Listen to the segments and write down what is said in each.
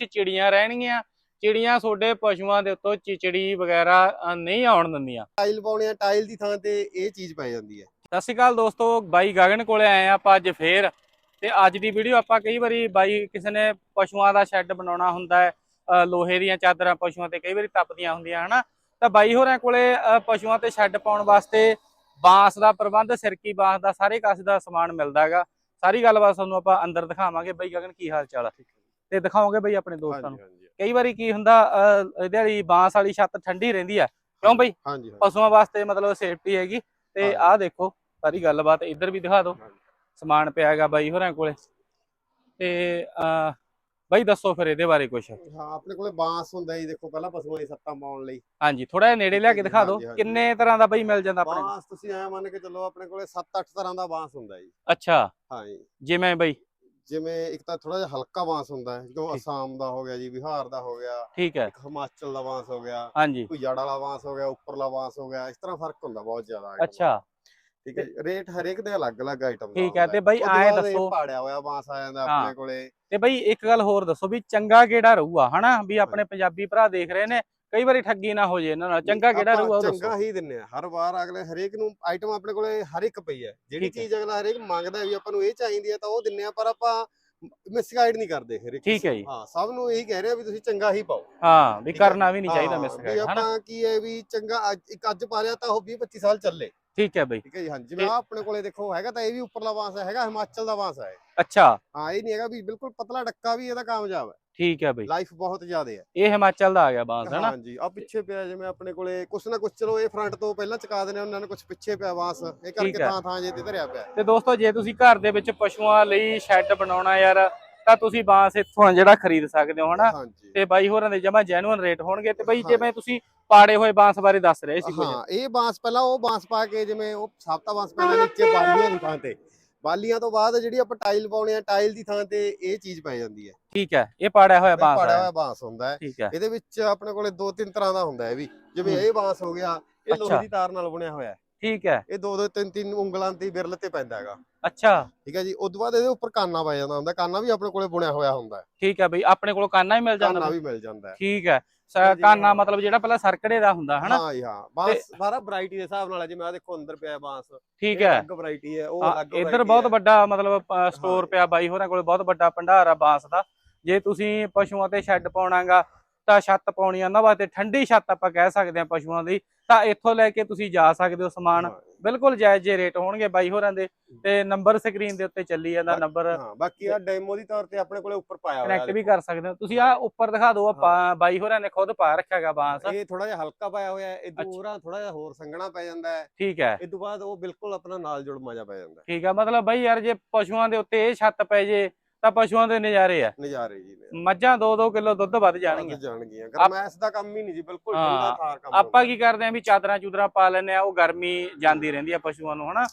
ਵਿੱਚ ਚਿੜੀਆਂ ਰਹਿਣਗੀਆਂ ਚਿੜੀਆਂ ਤੁਹਾਡੇ ਪਸ਼ੂਆਂ ਦੇ ਉੱਤੋਂ ਚਿਚੜੀ ਵਗੈਰਾ ਨਹੀਂ ਆਉਣ ਦਿੰਦੀਆਂ। ਟਾਈਲ ਪਾਉਣੇ ਆ ਟਾਈਲ ਦੀ ਥਾਂ ਤੇ ਇਹ ਚੀਜ਼ ਪੈ ਜਾਂਦੀ ਹੈ। ਸਤਿ ਸ਼੍ਰੀ ਅਕਾਲ ਦੋਸਤੋ ਬਾਈ ਗਗਨ ਕੋਲੇ ਆਏ ਆ ਆਪਾਂ ਅੱਜ ਫੇਰ। ਤੇ ਅੱਜ ਦੀ ਵੀਡੀਓ ਆਪਾਂ ਕਈ ਵਾਰੀ ਬਾਈ ਕਿਸੇ ਨੇ ਪਸ਼ੂਆਂ ਦਾ ਸ਼ੈੱਡ ਬਣਾਉਣਾ ਹੁੰਦਾ ਹੈ ਲੋਹੇ ਦੀਆਂ ਚਾਦਰਾਂ ਪਸ਼ੂਆਂ ਤੇ ਕਈ ਵਾਰੀ ਤਪਦੀਆਂ ਹੁੰਦੀਆਂ ਹਨਾ? ਤਾਂ ਬਾਈ ਹੋਰਾਂ ਕੋਲੇ ਪਸ਼ੂਆਂ ਤੇ ਸ਼ੈੱਡ ਪਾਉਣ ਵਾਸਤੇ ਬਾਂਸ ਦਾ ਪ੍ਰਬੰਧ ਸਿਰਕੀ ਬਾਂਸ ਦਾ ਸਾਰੇ ਕਾਸੇ ਦਾ ਸਮਾਨ ਮਿਲਦਾ ਹੈਗਾ। ਸਾਰੀ ਗੱਲਬਾਤ ਤੁਹਾਨੂੰ ਆਪਾਂ ਅੰਦਰ ਦਿਖਾਵਾਂਗੇ। ਬਾਈ ਗਗਨ ਕੀ ਹਾਲ ਚਾਲ ਆ? ਤੇ ਦਿਖਾਵਾਂਗੇ ਬਾਈ ਆਪਣੇ ਦੋਸਤਾਂ ਨੂੰ। ਕਈ ਵਾਰੀ ਕੀ ਹੁੰਦਾ ਇਹਦੇ ਵਾਲੀ ਬਾਂਸ ਵਾਲੀ ਛੱਤ ਠੰਡੀ ਰਹਿੰਦੀ ਆ। ਕਿਉਂ ਬਾਈ? ਪਸ਼ੂਆਂ ਵਾਸਤੇ ਮਤਲਬ ਸੇਫਟੀ ਹੈਗੀ। ਤੇ। ਆਹ ਦੇਖੋ ਸਾਰੀ ਗੱਲਬਾਤ ਇੱਧਰ ਵੀ ਦਿਖਾ ਦਿਓ। ਸਮਾਨ ਪਿਆ ਹੈਗਾ ਬਾਈ ਹੋਰਾਂ ਕੋਲੇ। ਤੇ ਬਾਈ ਦੱਸੋ ਫਿਰ ਇਹਦੇ ਬਾਰੇ ਕੁਝ ਹਾਂ ਆਪਣੇ ਕੋਲੇ ਬਾਂਸ ਹੁੰਦਾ ਜੀ ਦੇਖੋ ਪਹਿਲਾਂ ਪਸ਼ੂਆਂ ਦੀ ਸੱਤਾਂ ਪਾਉਣ ਲਈ। ਹਾਂਜੀ ਥੋੜਾ ਜਿਹਾ ਨੇੜੇ ਲਿਆ ਕੇ ਦਿਖਾ ਦਿਓ। ਹਾਂਜੀ। ਕਿੰਨੇ ਤਰ੍ਹਾਂ ਦਾ ਬਾਈ ਮਿਲ ਜਾਂਦਾ ਆਪਣੇ? ਬਾਂਸ ਤੁਸੀਂ ਐ ਮੰਨ ਕੇ ਚੱਲੋ ਆਪਣੇ ਕੋਲੇ 7-8 ਤਰ੍ਹਾਂ ਦਾ ਬਾਂਸ ਹੁੰਦਾ ਜੀ। ਅੱਛਾ। ਹਾਂ ਜੀ। ਜਿਵੇਂ ਬਾਈ ਜਿਵੇਂ ਇੱਕ ਤਾਂ ਥੋੜਾ ਜਿਹਾ ਹਲਕਾ ਬਾਂਸ ਹੁੰਦਾ ਹੈ ਜੋ ਠੀਕ। ਅਸਾਮ ਦਾ ਹੋ ਗਿਆ ਜੀ ਬਿਹਾਰ ਦਾ ਹੋ ਗਿਆ ਠੀਕ ਹੈ। ਇੱਕ ਹਿਮਾਚਲ ਦਾ ਬਾਂਸ ਹੋ ਗਿਆ ਹਾਂਜੀ। ਕੋਈ ਜੜ ਵਾਲਾ ਬਾਂਸ ਹੋ ਗਿਆ ਉੱਪਰਲਾ ਬਾਂਸ ਹੋ ਗਿਆ ਇਸ ਤਰ੍ਹਾਂ ਫ਼ਰਕ ਹੁੰਦਾ ਬਹੁਤ ਜ਼ਿਆਦਾ ਅੱਛਾ। ਠੀਕ ਹੈ ਰੇਟ ਹਰੇਕ ਦੇ ਅਲੱਗ-ਅਲੱਗ ਆਈਟਮ ਠੀਕ ਹੈ, ਤੇ ਬਈ ਐਂ ਦੱਸੋ- ਪਾੜਿਆ ਹੋਇਆ ਬਾਂਸ ਆ ਜਾਂਦਾ। ਆਪਣੇ ਕੋਲੇ। ਤੇ ਬਾਈ ਇੱਕ ਗੱਲ ਹੋਰ ਦੱਸੋ ਵੀ ਚੰਗਾ ਕਿਹੜਾ ਰਹੂਗਾ ਹਨਾ? ਵੀ ਆਪਣੇ ਪੰਜਾਬੀ ਭਰਾ ਦੇਖ ਰਹੇ ਨੇ ਕਈ ਵਾਰੀ ਠੱਗੀ ਨਾ ਹੋ ਜੇ ਇਹਨਾਂ ਨਾਲ ਚੰਗਾ ਕਿਹੜਾ ਆਪਾਂ ਰਹੂਗਾ ਉਹ ਚੰਗਾ ਦੱਸੋ ਹੀ ਦਿੰਨੇ ਆ। ਹਰ ਵਾਰ ਅਗਲੇ ਹਰੇਕ ਨੂੰ ਆਈਟਮ ਆਪਣੇ ਕੋਲੇ ਹਰ ਇੱਕ ਪਈ ਹੈ। ਜਿਹੜੀ ਠੀਕ ਹੈ। ਚੀਜ਼ ਅਗਲਾ ਹਰੇਕ ਮੰਗਦਾ ਵੀ ਆਪਾਂ ਨੂੰ ਇਹ ਚਾਹੀਦੀ ਹੈ ਤਾਂ ਉਹ ਦਿੰਨੇ ਆ ਪਰ ਆਪਾਂ ਮਿਸਗਾਈਡ ਨਹੀਂ ਕਰਦੇ ਹਰੇਕ ਠੀਕ ਹੈ ਜੀ। ਹਾਂ ਸਭ ਨੂੰ ਇਹੀ ਕਹਿ ਰਹੇ ਵੀ ਤੁਸੀਂ ਚੰਗਾ ਹੀ ਪਾਓ। ਹਾਂ ਵੀ ਠੀਕ ਹੈ। ਕਰਨਾ ਵੀ ਨਹੀਂ ਚਾਹੀਦਾ ਹਾਂ, ਮਿਸ ਵੀ ਹਨਾ? ਆਪਾਂ ਕੀ ਹੈ ਵੀ ਚੰਗਾ ਅੱਜ- ਇੱਕ ਅੱਜ ਪਾ ਲਿਆ ਤਾਂ ਉਹ 20 25 ਸਾਲ ਚੱਲੇ। ਠੀਕ ਹੈ ਬਾਈ। ਠੀਕ ਹੈ ਜੀ ਜਿਵੇਂ ਆਹ ਆਪਣੇ ਕੋਲੇ ਦੇਖੋ ਹੈਗਾ ਤਾਂ ਇਹ ਵੀ ਉੱਪਰਲਾ ਬਾਂਸ ਹੈ ਹੈਗਾ ਹਿਮਾਚਲ ਦਾ ਬਾਂਸ ਹੈ। ਅੱਛਾ। ਹਾਂ ਇਹ ਨਹੀਂ ਹੈਗਾ ਵੀ ਬਿਲਕੁਲ ਪਤਲਾ ਡੱਕਾ ਵੀ ਇਹਦਾ ਕਾਮਯਾਬ ਹੈ। ਠੀਕ ਹੈ ਬਾਈ। ਲਾਈਫ ਬਹੁਤ ਜ਼ਿਆਦਾ ਹੈ। ਇਹ ਹਿਮਾਚਲ ਦਾ ਆ ਗਿਆ ਬਾਂਸ ਹਨਾ ਹਾਂਜੀ ਆ ਪਿੱਛੇ ਪਿਆ ਜਿਵੇਂ ਆਪਣੇ ਕੋਲੇ ਕੁਛ ਨਾ ਕੁਛ ਚਲੋ ਇਹ ਫਰੰਟ ਤੋਂ ਪਹਿਲਾਂ ਚਕਾ ਦਿੰਦੇ ਉਹਨਾਂ ਨੇ ਕੁਛ ਪਿੱਛੇ ਪਿਆ ਬਾਂਸ ਇਹ ਕਰਕੇ ਹੈ। ਥਾਂ ਥਾਂ ਜੇ ਤੇ ਧਰਿਆ ਪਿਆ। ਤੇ ਦੋਸਤੋ ਜੇ ਤੁਸੀਂ ਘਰ ਦੇ ਵਿੱਚ ਪਸ਼ੂਆਂ ਲਈ ਸ਼ੈੱਡ ਬਣਾਉਣਾ ਯਾਰ ਤਾਂ ਤੁਸੀਂ ਬਾਂਸ ਇੱਥੋਂ ਜਿਹੜਾ ਖਰੀਦ ਸਕਦੇ ਹੋ ਹਨਾ? ਤੇ ਬਾਈ ਹੋਰਾਂ ਦੇ ਜਮਾ ਜੈਨੂਅਨ ਰੇਟ ਹੋਣਗੇ ਤੇ ਬਾਈ। ਜਿਵੇਂ ਤੁਸੀਂ ਪਾੜੇ ਹੋਏ ਬਾਂਸ ਬਾਰੇ ਦੱਸ ਰਹੇ ਸੀ ਕੁਝ। ਹਾਂ ਇਹ ਬਾਂਸ ਪਹਿਲਾਂ ਉਹ ਬਾਂਸ ਪਾ ਕੇ ਜਿਵੇਂ ਉਹ ਸਾਬਤਾ ਬਾਂਸ ਪੈਂਦਾ ਨੀਚੇ ਬਾਲੀਆਂ ਦੀ ਥਾਂ ਤੇ। ਬਾਲੀਆਂ ਤੋਂ ਬਾਅਦ ਜਿਹੜੀ ਆਪਾਂ ਟਾਈਲ ਪਾਉਣੇ ਆ ਟਾਈਲ ਦੀ ਥਾਂ ਤੇ ਇਹ ਚੀਜ਼ ਪੈ ਜਾਂਦੀ ਹੈ। ਠੀਕ ਹੈ ਇਹ ਪਾੜਿਆ ਹੋਇਆ ਬਾਂਸ ਪਾੜਿਆ ਹੈ ਹੋਇਆ ਬਾਂਸ ਹੁੰਦਾ ਹੈ। ਇਹਦੇ ਵਿੱਚ ਆਪਣੇ ਕੋਲੇ ਦੋ ਤਿੰਨ ਤਰ੍ਹਾਂ ਦਾ ਹੁੰਦਾ ਹੈ ਵੀ। ਜਿਵੇਂ। ਇਹ ਬਾਂਸ ਹੋ ਗਿਆ ਇਹ। ਲੋਹੇ ਦੀ ਤਾਰ ਨਾਲ ਬਣਿਆ ਹੋਇਆ ਹੈ। ਠੀਕ ਹੈ। ਇਹ ਦੋ ਦੋ ਤਿੰਨ ਤਿੰਨ ਉਂਗਲਾਂ ਤੇ ਬਿਰਲ ਤੇ ਪੈਂਦਾ ਹੈਗਾ। ਅੱਛਾ। ਠੀਕ ਹੈ ਜੀ ਉਸ ਤੋਂ ਬਾਅਦ ਇਹਦੇ ਉੱਪਰ ਕਾਨਾ ਪੈ ਜਾਂਦਾ ਹੁੰਦਾ ਕਾਨਾ ਵੀ ਆਪਣੇ ਕੋਲੇ ਬੁਣਿਆ ਹੋਇਆ ਹੁੰਦਾ ਠੀਕ ਹੈ ਬਈ ਆਪਣੇ ਕੋਲ ਕਾਨਾ ਹੀ ਮਿਲ ਜਾਂਦਾ ਕਾਨਾ? ਵੀ ਮਿਲ ਜਾਂਦਾ ਠੀਕ ਹੈ ਕਾਨਾ। ਮਤਲਬ ਜਿਹੜਾ ਪਹਿਲਾਂ ਸਰਕੜੇ ਦਾ ਹੁੰਦਾ ਹਨਾ? ਹਾਂ ਜੀ ਹਾਂ। ਬਾਂਸ ਸਾਰਾ ਵੈਰਾਈਟੀ ਦੇ ਹਿਸਾਬ ਨਾਲ ਜਿਵੇਂ ਆ ਦੇਖੋ ਅੰਦਰ ਪਿਆ ਬਾਂਸ ਠੀਕ ਹੈ। ਅਲੱਗ ਵੈਰਾਈਟੀ ਹੈ ਉਹ ਅਲੱਗ ਇੱਧਰ ਬਹੁਤ। ਵੱਡਾ ਮਤਲਬ ਸਟੋਰ। ਪਿਆ ਬਾਈ ਹੋਰਾਂ ਕੋਲ ਬਹੁਤ ਵੱਡਾ ਭੰਡਾਰ ਆ ਬਾਂਸ ਦਾ। ਜੇ ਤੁਸੀਂ ਪਸ਼ੂਆਂ ਤੇ ਸ਼ੈੱਡ ਪਾਉਣਾਗਾ ਤਾਂ ਛੱਤ ਪਾਉਣੀ ਆ ਉਹਨਾਂ ਵਾਸਤੇ ਠੰਡੀ ਛੱਤ ਆਪਾਂ ਕਹਿ ਸਕਦੇ ਆ ਪਸ਼ੂਆਂ ਦੀ। ਤਾਂ ਇੱਥੋਂ ਲੈ ਕੇ ਤੁਸੀਂ ਜਾ ਸਕਦੇ ਹੋ ਸਮਾਨ। ਬਿਲਕੁਲ ਜਾਇਜ਼ ਜੇ ਰੇਟ ਹੋਣਗੇ ਬਾਈ ਹੋਰਾਂ ਦੇ ਤੇ ਨੰਬਰ ਸਕਰੀਨ ਦੇ ਉੱਤੇ ਚੱਲੀ ਜਾਂਦਾ ਨੰਬਰ ਬਾਕੀ ਆ ਡੈਮੋ ਦੀ ਤੌਰ ਤੇ ਆਪਣੇ ਕੋਲੇ ਉੱਪਰ ਪਾਇਆ ਹੋਇਆ ਕਨੈਕਟ ਵੀ ਕਰ ਸਕਦੇ ਹੋ। ਤੁਸੀਂ ਆ ਉੱਪਰ ਦਿਖਾ ਦਿਓ ਆਪਾਂ ਬਾਈ ਹੋਰਾਂ ਨੇ ਖੁਦ ਪਾ ਰੱਖਿਆਗਾ ਬਾਂਸ। ਇਹ ਥੋੜਾ ਜਿਹਾ ਹਲਕਾ ਪਾਇਆ ਹੋਇਆ ਹੈ ਇਦੋਂ ਅੱਛਾ। ਹੋਰਾਂ ਥੋੜਾ ਜਿਹਾ ਹੋਰ ਸੰਘਣਾ ਪੈ ਜਾਂਦਾ ਹੈ। ਠੀਕ ਹੈ। ਇਸ ਤੋਂ ਬਾਅਦ ਉਹ ਬਿਲਕੁਲ ਆਪਣਾ ਨਾਲ ਜੁੜ ਮਜ਼ਾ ਪੈ ਜਾਂਦਾ ਠੀਕ ਹੈ ਮਤਲਬ ਬਾਈ ਯਾਰ ਜੇ ਪਸ਼ੂਆਂ ਦੇ ਉੱਤੇ ਇਹ ਛੱਤ ਪੈ ਜੇ ਤਾਂ ਪਸ਼ੂਆਂ ਦੇ ਨਜ਼ਾਰੇ ਆ। ਨਜ਼ਾਰੇ ਜੀ ਨੇ। ਮੱਝਾਂ 2-2 ਕਿਲੋ ਦੁੱਧ ਵੱਧ ਜਾਣਗੀਆਂ। ਜਾਣਗੀਆਂ। ਗਰਮੈਸ ਦਾ ਕੰਮ ਹੀ ਨਹੀਂ ਜੀ ਬਿਲਕੁਲ ਠੰਡਾ ਥਾਰ ਕੰਮ ਆਪਾਂ ਕੀ ਕਰਦੇ ਆਂ ਵੀ ਚਾਦਰਾਂ ਚੂਦਰਾਂ ਪਾ ਲੈਂਦੇ ਆ ਉਹ ਗਰਮੀ ਜਾਂਦੀ ਰਹਿੰਦੀ ਆ ਪਸ਼ੂਆਂ ਨੂੰ ਹਨਾ?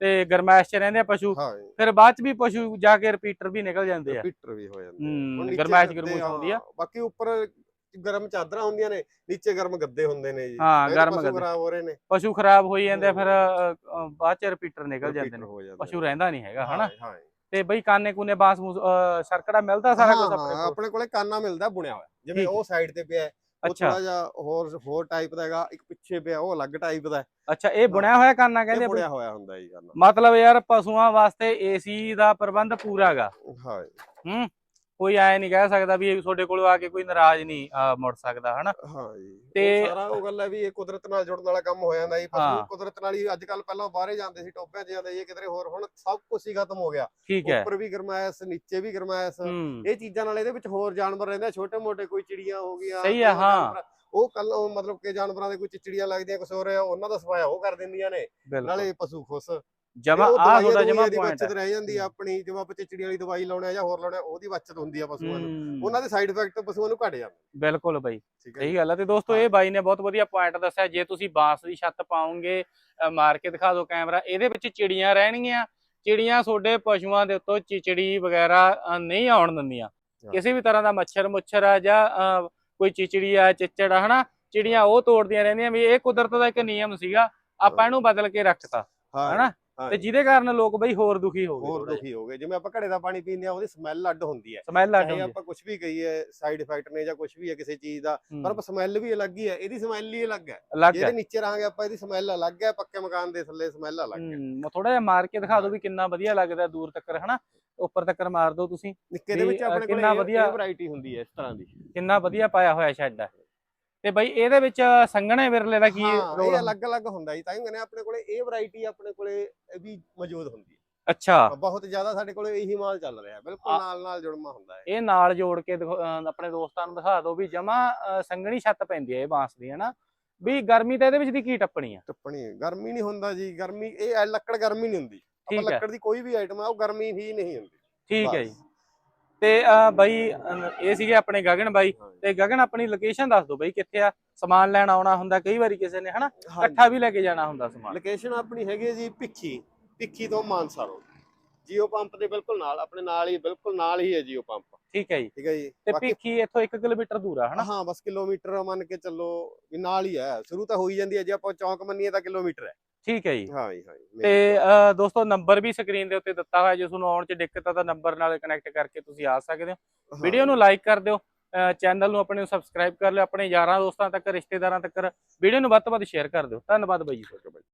ਤੇ ਗਰਮੈਸ਼ 'ਚ ਰਹਿੰਦੇ ਆ ਪਸ਼ੂ। ਫਿਰ ਬਾਅਦ 'ਚ ਵੀ ਪਸ਼ੂ ਜਾ ਕੇ ਰਿਪੀਟਰ ਵੀ ਨਿਕਲ ਜਾਂਦੇ ਆ। ਰਿਪੀਟਰ ਵੀ ਹੋ ਜਾਂਦੇ ਗਰਮੈਸ਼ ਗਰਮੂਸ਼ ਆਉਂਦੀ ਆ। ਬਾਕੀ ਉੱਪਰ ਗਰਮ ਚਾਦਰਾਂ ਹੁੰਦੀਆਂ ਨੇ ਨੀਚੇ ਗਰਮ ਗੱਦੇ ਹੁੰਦੇ ਨੇ ਜੀ। ਹਾਂ, ਗਰਮ ਪਸ਼ੂ ਗੱਦੇ। ਖਰਾਬ ਹੋ ਰਹੇ ਨੇ। ਪਸ਼ੂ ਖਰਾਬ ਹੋਈ ਜਾਂਦੇ ਫਿਰ ਬਾਅਦ 'ਚ ਰਿਪੀਟਰ ਨਿਕਲ ਜਾਂਦੇ ਨੇ। ਪਸ਼ੂ। ਰਹਿੰਦਾ ਨਹੀਂ ਹੈਗਾ ਹਨਾ? ਤੇ ਬਈ ਕਾਨੇ ਕੂਨੇ ਬਾਂਸ ਸਰਕੜਾ ਮਿਲਦਾ ਸਾਰਾ ਕੁਝ ਆਪਣੇ ਕੋਲ? ਆਪਣੇ ਕੋਲੇ ਕਾਨਾ ਮਿਲਦਾ ਬੁਣਿਆ ਹੋਇਆ। ਜਿਵੇਂ ਉਹ ਸਾਈਡ ਤੇ ਪਿਆ ਉਹ ਥੋੜਾ ਜਿਹਾ ਹੋਰ ਹੋਰ ਟਾਈਪ ਦਾ ਹੈਗਾ ਇੱਕ ਪਿੱਛੇ ਪਿਆ ਉਹ ਅਲੱਗ ਟਾਈਪ ਦਾ। ਅੱਛਾ ਇਹ ਬੁਣਿਆ ਹੋਇਆ ਕਾਨਾ ਕਹਿੰਦੇ ਇਹ? ਬੁਣਿਆ ਹੋਇਆ ਹੁੰਦਾ ਜੀ ਕਾਨਾ। ਮਤਲਬ ਯਾਰ ਪਸ਼ੂਆਂ ਵਾਸਤੇ ਏਸੀ ਦਾ ਪ੍ਰਬੰਧ ਪੂਰਾ ਹੈਗਾ। ਹਾਂ ਹੂੰ। ਕੋਈ ਐ ਨਹੀਂ ਕਹਿ ਸਕਦਾ ਵੀ ਤੁਹਾਡੇ ਕੋਲ ਆ ਕੇ ਕੋਈ ਨਾਰਾਜ਼ ਨਹੀਂ ਮੁੜ ਸਕਦਾ ਹਨਾ? ਹਾਂ ਜੀ। ਤੇ- ਸਾਰਾ ਉਹ ਗੱਲ ਹੈ ਵੀ ਇਹ ਕੁਦਰਤ ਨਾਲ ਜੁੜਨ ਵਾਲਾ ਕੰਮ ਹੋ ਜਾਂਦਾ ਜੀ। ਪਸ਼ੂ ਕੁਦਰਤ ਨਾਲ ਹੀ ਅੱਜ ਕੱਲ ਪਹਿਲਾਂ ਬਾਹਰੇ ਜਾਂਦੇ ਸੀ ਟੋਪਿਆਂ 'ਚ ਜਾਂਦੇ ਸੀ ਕਿਧਰੇ ਹੋਰ ਹੁਣ ਸਭ ਕੁਝ ਹੀ ਖਤਮ ਹੋ ਗਿਆ। ਉੱਪਰ ਵੀ ਗਰਮਾਇਸ਼ ਨੀਚੇ ਵੀ ਗਰਮਾਇਸ਼। ਇਹ ਚੀਜ਼ਾਂ ਨਾਲ ਇਹਦੇ ਵਿੱਚ ਹੋਰ ਜਾਨਵਰ ਰਹਿੰਦੇ ਆ ਛੋਟੇ ਮੋਟੇ ਕੋਈ ਚਿੜੀਆਂ ਹੋ ਗਈਆਂ ਸਹੀ ਹੈ, ਕੋਈ ਹਾਂ। ਉਹ ਕੱਲ ਮਤਲਬ ਕਿ ਜਾਨਵਰਾਂ ਦੇ ਕੋਈ ਚਿੜੀਆਂ ਲੱਗਦੀਆਂ ਕੁਛ ਉਹਨਾਂ ਦਾ ਸਫਾਇਆ ਉਹ ਕਰ ਦਿੰਦੀਆਂ ਨੇ। ਨਾਲੇ ਪਸ਼ੂ ਖੁਸ਼। ਜਮਾ ਆ ਤੁਹਾਡਾ ਜਮਾ ਪੁਆਇੰਟ ਬਚਤ ਰਹਿ ਜਾਂਦੀ ਆ ਆਪਣੀ ਜਿਵੇਂ ਆਪਾਂ ਵਾਲੀ ਦਵਾਈ ਲਾਉਣੇ ਆ ਜਾਂ ਹੋਰ ਲਾਉਣੇ ਆ ਉਹਦੀ ਬਚਤ ਹੁੰਦੀ ਆ ਪਸ਼ੂਆਂ ਨੂੰ। ਹੂੰ। ਉਹਨਾਂ ਦੇ ਸਾਈਡ ਇਫੈਕਟ ਪਸ਼ੂਆਂ ਨੂੰ ਘਟ ਜਾਂਦੇ। ਬਿਲਕੁਲ ਬਾਈ ਹੈ ਸਹੀ? ਗੱਲ ਹੈ ਤੇ ਦੋਸਤੋ ਇਹ ਬਾਈ ਨੇ ਬਹੁਤ ਵਧੀਆ ਪੁਆਇੰਟ ਦੱਸਿਆ। ਜੇ ਤੁਸੀਂ ਬਾਂਸ ਦੀ ਛੱਤ ਪਾਉਂਗੇ ਮਾਰ ਕੇ ਦਿਖਾ ਦਿਓ ਕੈਮਰਾ ਇਹਦੇ ਵਿੱਚ ਚਿੜੀਆਂ ਰਹਿਣਗੀਆਂ। ਚਿੜੀਆਂ ਤੁਹਾਡੇ ਪਸ਼ੂਆਂ ਦੇ ਉੱਤੋਂ ਚਿਚੜੀ ਵਗੈਰਾ ਨਹੀਂ ਆਉਣ ਦਿੰਦੀਆਂ। ਹਾਂ। ਕਿਸੇ ਵੀ ਤਰ੍ਹਾਂ ਦਾ ਮੱਛਰ ਮੁੱਛਰ ਆ ਜਾਂ ਕੋਈ ਚਿਚੜੀ ਆ ਚਿੱਚੜ ਆ ਹਨਾ? ਚਿੜੀਆਂ ਉਹ ਤੋੜਦੀਆਂ ਰਹਿੰਦੀਆਂ ਵੀ ਇਹ ਕੁਦਰਤ ਦਾ ਇੱਕ ਨਿਯਮ ਸੀਗਾ। ਆਪਾਂ ਹਾਂ। ਇਹਨੂੰ ਬਦਲ ਕੇ ਰੱਖਤਾ ਹਾਂ। ਹਨਾ? ਹਾਂ ਤੇ ਜਿਹਦੇ ਕਾਰਨ ਲੋਕ ਬਈ ਹੋਰ ਦੁਖੀ ਹੋ ਗਏ ਹੋਰ। ਦੁਖੀ ਹੋ ਗਏ। ਜਿਵੇਂ ਆਪਾਂ ਘੜੇ ਦਾ ਪਾਣੀ ਪੀਂਦੇ ਆ ਉਹਦੀ ਸਮੈਲ ਅੱਡ ਹੁੰਦੀ ਹੈ। ਸਮੈਲ ਲੱਗ ਚਾਹੇ ਜਾਂਦੀ ਆਪਾਂ ਕੁਝ ਵੀ ਕਹੀਏ ਸਾਈਡ ਇਫੈਕਟ ਨੇ ਜਾਂ ਕੁਝ ਵੀ ਹੈ ਕਿਸੇ ਚੀਜ਼ ਦਾ ਪਰ ਹੈ ਸਮੈਲ ਵੀ ਅਲੱਗ ਹੀ ਹੈ ਇਹਦੀ ਸਮੈਲ ਹੀ ਅਲੱਗ ਹੈ। ਅਲੱਗ ਜੇ ਹੈ। ਇਹਦੇ ਨੀਚੇ ਰਹਾਂਗੇ ਆਪਾਂ ਇਹਦੀ ਸਮੈਲ ਅਲੱਗ ਹੈ ਪੱਕੇ ਮਕਾਨ ਦੇ ਥੱਲੇ ਸਮੈਲ ਅਲੱਗ ਹੈ। ਹੂੰ ਥੋੜਾ ਜਿਹਾ ਮਾਰ ਕੇ ਦਿਖਾ ਦਿਓ ਵੀ ਕਿੰਨਾ ਵਧੀਆ ਲੱਗਦਾ ਦੂਰ ਤੱਕ ਹਨਾ? ਉੱਪਰ ਤੱਕ ਮਾਰ ਦਿਓ ਤੁਸੀਂ ਨਿੱਕੇ ਦੇ ਵਿੱਚ ਆਪਣੇ ਕੋਲ ਕਿੰਨਾ ਵਧੀਆ- ਵੈਰਾਈਟੀ ਹੁੰਦੀ ਹੈ ਇਸ ਤਰ੍ਹਾਂ ਦੀ। ਕਿੰਨਾ ਵਧੀਆ ਪਾਇਆ ਹੋਇਆ ਸ਼ੈੱਡ ਹੈ। ਤੇ ਬਈ ਇਹਦੇ ਵਿੱਚ ਸੰਘਣੇ ਵਿਰਲੇ ਦਾ ਕੀ ਰੋਲ ਇਹ ਅਲੱਗ-ਅਲੱਗ ਹੁੰਦਾ ਜੀ ਤਾਂ ਹੀ ਕਹਿੰਦੇ ਆਪਣੇ ਕੋਲੇ ਇਹ ਵੈਰਾਈਟੀ ਆਪਣੇ ਕੋਲੇ ਵੀ ਮੌਜੂਦ ਹੁੰਦੀ ਹੈ। ਅੱਛਾ। ਬਹੁਤ ਜ਼ਿਆਦਾ ਸਾਡੇ ਕੋਲੇ ਇਹੀ ਮਾਲ ਚੱਲ ਰਿਹਾ ਬਿਲਕੁਲ ਨਾਲ ਨਾਲ ਜੁੜਮਾ ਹੁੰਦਾ ਹੈ। ਇਹ ਨਾਲ ਜੋੜ ਕੇ ਆਪਣੇ ਦੋਸਤਾਂ ਨੂੰ ਦਿਖਾ ਦਿਓ ਵੀ ਜਮਾ ਸੰਘਣੀ ਛੱਤ ਪੈਂਦੀ ਹੈ ਇਹ ਬਾਂਸ ਦੀ ਹਨਾ? ਵੀ ਗਰਮੀ ਤਾਂ ਇਹਦੇ ਵਿੱਚ ਦੀ ਕੀ ਟੱਪਣੀ ਆ? ਟਿੱਪਣੀ ਗਰਮੀ ਨਹੀਂ ਹੁੰਦਾ ਜੀ ਗਰਮੀ ਇਹ ਲੱਕੜ ਗਰਮੀ ਨਹੀਂ ਹੁੰਦੀ। ਆਪਾਂ। ਲੱਕੜ ਦੀ ਕੋਈ ਵੀ ਆਈਟਮ ਆ ਉਹ ਗਰਮੀ ਹੀ ਨਹੀਂ ਹੁੰਦੀ। ਠੀਕ ਹੈ ਜੀ। ਤੇ ਬਾਈ ਇਹ ਸੀਗੇ ਆਪਣੇ ਗਗਨ ਬਾਈ। ਤੇ ਗਗਨ ਆਪਣੀ ਲੋਕੇਸ਼ਨ ਦੱਸ ਦਿਓ ਬਾਈ ਕਿੱਥੇ ਆ? ਸਮਾਨ ਲੈਣ ਆਉਣਾ ਹੁੰਦਾ ਕਈ ਵਾਰੀ ਕਿਸੇ ਨੇ ਹਨਾ। ਇਕੱਠਾ ਵੀ ਲੈ ਕੇ ਜਾਣਾ ਹੁੰਦਾ ਸਮਾਨ। ਲੋਕੇਸ਼ਨ ਆਪਣੀ ਹੈਗੀ ਜੀ ਭਿੱਖੀ ਭਿੱਖੀ ਤੋਂ ਮਾਨਸਾ ਰੋਡ। ਜੀਓ ਪੰਪ ਦੇ ਬਿਲਕੁਲ ਨਾਲ ਆਪਣੇ ਨਾਲ ਹੀ ਬਿਲਕੁਲ ਨਾਲ ਹੀ ਹੈ ਜੀਓ ਪੰਪ। ਠੀਕ ਹੈ ਜੀ। ਠੀਕ ਹੈ ਜੀ। ਤੇ ਬਾਕੀ- ਭਿੱਖੀ ਇੱਥੋਂ 1 ਕਿਲੋਮੀਟਰ ਦੂਰ ਆ ਹਨਾ? ਹਾਂ ਬਸ ਕਿਲੋਮੀਟਰ ਮੰਨ ਕੇ ਚੱਲੋ ਵੀ ਨਾਲ ਹੀ ਹੈ ਸ਼ੁਰੂ ਤਾਂ ਹੋ ਹੀ ਜਾਂਦੀ ਹੈ ਜੇ ਆਪਾਂ ਚੌਂਕ ਮੰਨੀਏ ਤਾਂ ਕਿਲੋਮੀਟਰ ਹੈ। ਠੀਕ ਹੈ ਜੀ। ਹਾਂ ਜੀ ਹਾਂ ਜੀ ਤੇ ਅਹ, ਦੋਸਤੋ ਨੰਬਰ ਵੀ ਸਕਰੀਨ ਦੇ ਉੱਤੇ ਦਿੱਤਾ ਹੋਇਆ ਜੇ ਤੁਹਾਨੂੰ ਆਉਣ 'ਚ ਦਿੱਕਤ ਆ ਤਾਂ ਨੰਬਰ ਨਾਲ ਕਨੈਕਟ ਕਰਕੇ ਤੁਸੀਂ ਆ ਸਕਦੇ ਹੋ। ਹਾਂ। ਵੀਡੀਓ ਨੂੰ ਲਾਈਕ ਕਰ ਦਿਓ ਚੈਨਲ ਨੂੰ ਆਪਣੇ ਨੂੰ ਸਬਸਕ੍ਰਾਈਬ ਕਰ ਲਿਓ ਆਪਣੇ ਯਾਰਾਂ ਦੋਸਤਾਂ ਤੱਕ ਰਿਸ਼ਤੇਦਾਰਾਂ ਤੱਕ ਵੀਡੀਓ ਨੂੰ ਵੱਧ ਤੋਂ ਵੱਧ ਸ਼ੇਅਰ ਕਰ ਦਿਓ। ਧੰਨਵਾਦ ਬਾਈ ਜੀ ਬਾਈ।